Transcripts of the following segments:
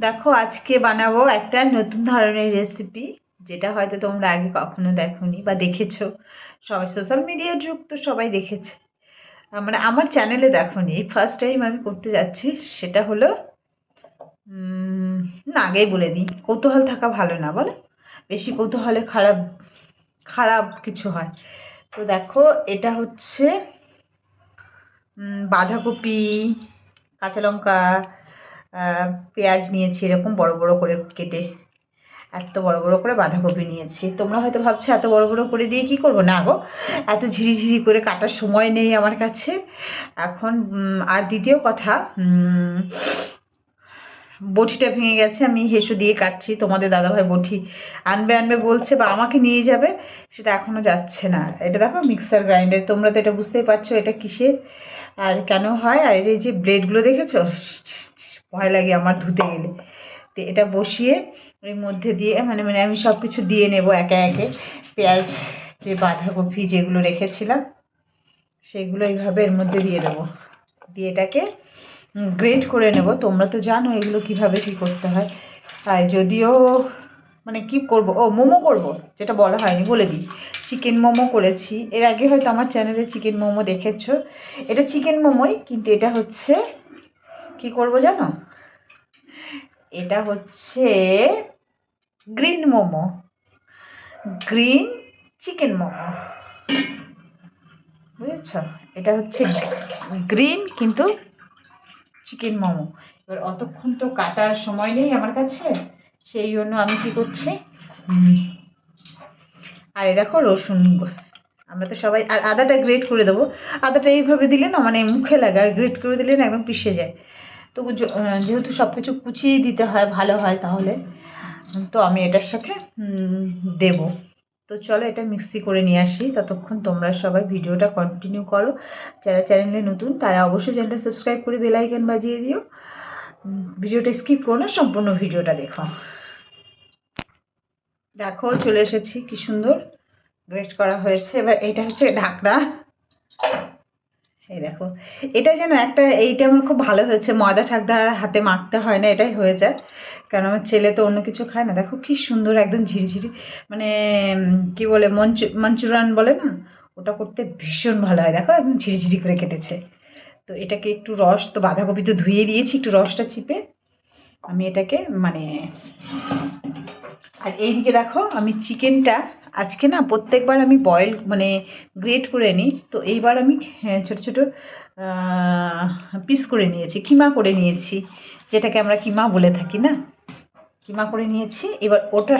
দেখো, আজকে বানাবো একটা নতুন ধরনের রেসিপি যেটা হয়তো তোমরা আগে কখনো দেখোনি বা দেখেছ। সবাই সোশ্যাল মিডিয়ার যুগ তো সবাই দেখেছে। মানে আমার চ্যানেলে দেখোনি। এই ফার্স্ট টাইম আমি করতে যাচ্ছি, সেটা হলো না, আগেই বলে দিই, কৌতূহল থাকা ভালো না, বলো? বেশি কৌতূহলে খারাপ খারাপ কিছু হয়। তো দেখো, এটা হচ্ছে বাঁধাকপি, কাঁচা লঙ্কা পেঁয়াজ নিয়েছি এরকম বড় বড় করে কেটে। এত বড় বড় করে বাঁধাকপি নিয়েছি। তোমরা হয়তো ভাবছ, এত বড় বড় করে দিয়ে কি করব? না গো, এত ঝিরিঝিরি করে কাটার সময় নেই আমার কাছে। এখন আর দ্বিতীয় কথা বটিটা ভেঙে গেছে, আমি হেসু দিয়ে কাটছি। তোমাদের দাদাভাই বটি আনবে আনবে বলছে বা আমাকে নিয়ে যাবে, সেটা এখনও যাচ্ছে না। এটা দেখো, মিক্সার গ্রাইন্ডার। তোমরা তো এটা বুঝতেই পারছ, এটা কিসের? আর কেন হয়? আর এই যে ব্লেডগুলো দেখেছ? ভয় লাগে আমার ধুতে গেলে। তো এটা বসিয়ে এর মধ্যে দিয়ে মানে মানে আমি সব কিছু দিয়ে নেব একে একে। পেঁয়াজ যে বাঁধাকপি যেগুলো রেখেছিলাম, সেগুলো এইভাবে এর মধ্যে দিয়ে দেবো। দিয়ে এটাকে গ্রেট করে নেব। তোমরা তো জানো এগুলো কীভাবে কি করতে হয়। আর যদিও মানে কি করব? ও, মোমো করব, যেটা বলা হয়নি, বলে দিই। চিকেন মোমো করেছি। এর আগে হয়তো আমার চ্যানেলে চিকেন মোমো দেখেছ। এটা চিকেন মোমোই, কিন্তু এটা হচ্ছে কি করব জানো? এটা হচ্ছে green momo. Green chicken momo. বুঝেছ? এটা হচ্ছে গ্রিন কিন্তু চিকেন মোমো। এবার অতক্ষণ তো কাটার সময় নেই আমার কাছে, সেই জন্য আমি কি করছি? আর এই দেখো রসুন আমরা তো সবাই আর আদাটা গ্রেট করে দেবো। আদাটা এইভাবে দিলে না মানে মুখে লাগে, আর গ্রেট করে দিলে না একদম পিষে যায়। তো যেহেতু সব কিছু কুচিয়ে দিতে হয়, ভালো হয় তাহলে, তো আমি এটার সাথে দেবো। তো চলো এটা মিক্সি করে নিয়ে আসি। ততক্ষণ তোমরা সবাই ভিডিওটা কন্টিনিউ করো। যারা চ্যানেলে নতুন, তারা অবশ্যই চ্যানেলটা সাবস্ক্রাইব করে বেল আইকন বাজিয়ে দিও। ভিডিওটা স্কিপ করো না, সম্পূর্ণ ভিডিওটা দেখো। দেখো, চলে এসেছি। কি সুন্দর গ্রেট করা হয়েছে। এবার এটা হচ্ছে ঢাকনা। এই দেখো। এটা যেন একটা, এইটা আমার খুব ভালো হয়েছে। ময়দা ঠাকদা আর হাতে মাখতে হয় না, এটাই হয়ে যায়। কারণ আমার ছেলে তো অন্য কিছু খায় না। দেখো কি সুন্দর একদম ঝিরিঝিরি মানে কি বলে, মঞ্চু মাঞ্চুরান বলে না? ওটা করতে ভীষণ ভালো হয়। দেখো একদম ঝিরিঝিরি করে কেটেছে। তো এটাকে একটু রস, তো বাঁধাকপি তো ধুয়ে দিয়েছি, একটু রসটা চিপে। আমি এটাকে মানে আর এইদিকে দেখো, আমি চিকেনটা আজকে না প্রত্যেকবার আমি বয়েল মানে গ্রেট করে নিই। তো এইবার আমি হ্যাঁ, ছোট ছোট পিস করে নিয়েছি কিমা করে নিয়েছি যেটাকে আমরা কিমা বলে থাকি না? কিমা করে নিয়েছি এবার ওটা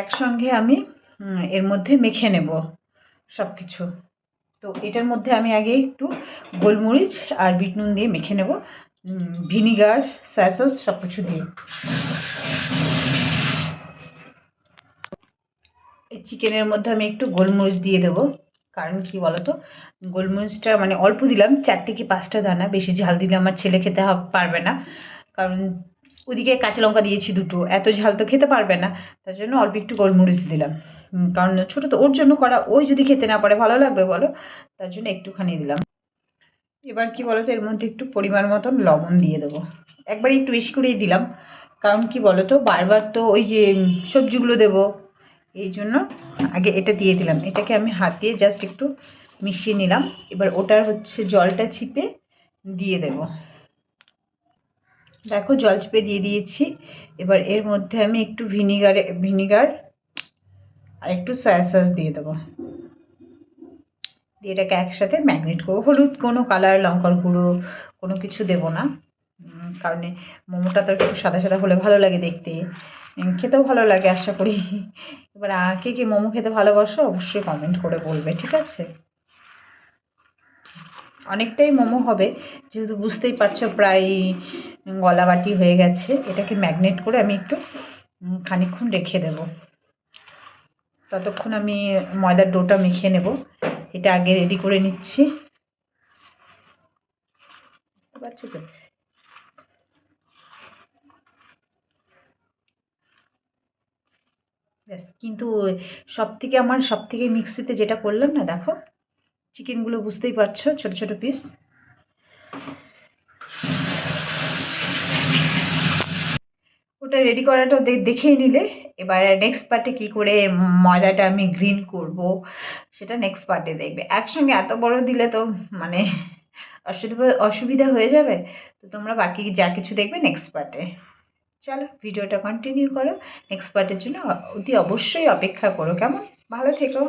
একসঙ্গে আমি এর মধ্যে মেখে নেব সব কিছু তো এটার মধ্যে আমি আগে একটু গোলমরিচ আর বিট নুন দিয়ে মেখে নেব ভিনিগার সয়া সস সব কিছু দিয়ে। চিকেনের মধ্যে আমি একটু গোলমরিচ দিয়ে দেবো। কারণ কি বলতো? গোলমরিচটা মানে অল্প দিলাম, চারটে কি পাঁচটা দানা, বেশি ঝাল দিলে আমার ছেলে খেতে পারবে না। কারণ ওদিকে কাঁচা লঙ্কা দিয়েছি দুটো, এত ঝাল তো খেতে পারবে না, তার জন্য অল্প একটু গোলমরিচ দিলাম। কারণ ছোটো তো, ওর জন্য করা, ওই যদি খেতে না পারে, ভালো লাগবে বলো? তার জন্য একটুখানি দিলাম। এবার কি বলতো, এর মধ্যে একটু পরিমাণ মতন লবণ দিয়ে দেবো। একবার একটু বেশি করেই দিলাম। কারণ কি বলতো, বারবার তো ওই যে সবজিগুলো দেবো এই জন্য আগে এটা দিয়ে দিলাম। এটাকে আমি হাত দিয়ে জাস্ট একটু মিশিয়ে নিলাম। এবার ওটার হচ্ছে জলটা চিপে দিয়ে দেব। দেখো জল চিপে দিয়ে দিয়েছি। এবার এর মধ্যে আমি একটু ভিনিগারে, ভিনিগার আর একটু সয়া সস দিয়ে দেবো। দিয়ে এটাকে একসাথে ম্যাগনেট করব। হলুদ কোনো কালার লঙ্কার গুঁড়ো কোনো কিছু দেবো না। কারণ মোমোটা তো একটু সাদা সাদা হলে ভালো লাগে দেখতে। খেতেও ভালো লাগে আশা করি। এবার কে কে মোমো খেতে ভালোবাসো? অবশ্যই কমেন্ট করে বলবে ঠিক আছে? অনেকটাই মোমো হবে যেহেতু বুঝতেই পারছ প্রায় গলাবাটি হয়ে গেছে। এটাকে ম্যাগনেট করে আমি একটু উম, খানিকক্ষণ রেখে দেব। ততক্ষণ আমি ময়দার ডোটা মেখে নেব। এটা আগে রেডি করে নিচ্ছি। বুঝতে পারছ তো? ব্যাস, কিন্তু সব থেকে আমার সব থেকে মিক্সিতে যেটা করলাম না, দেখো চিকেনগুলো বুঝতেই পারছ, ছোট ছোট পিস ওটা রেডি করাটা দেখেই নিলে। এবার নেক্সট পার্টে কী করে ময়দাটা আমি গ্রিন করব, সেটা নেক্সট পার্টে দেখবে। একসঙ্গে এত বড় দিলে তো মানে অসুবিধা অসুবিধা হয়ে যাবে। তো তোমরা বাকি যা কিছু দেখবে নেক্সট পার্টে চলো ভিডিওটা কন্টিনিউ করো। নেক্সট পার্টের জন্য অতি অবশ্যই অপেক্ষা করো কেমন? ভালো থেকো।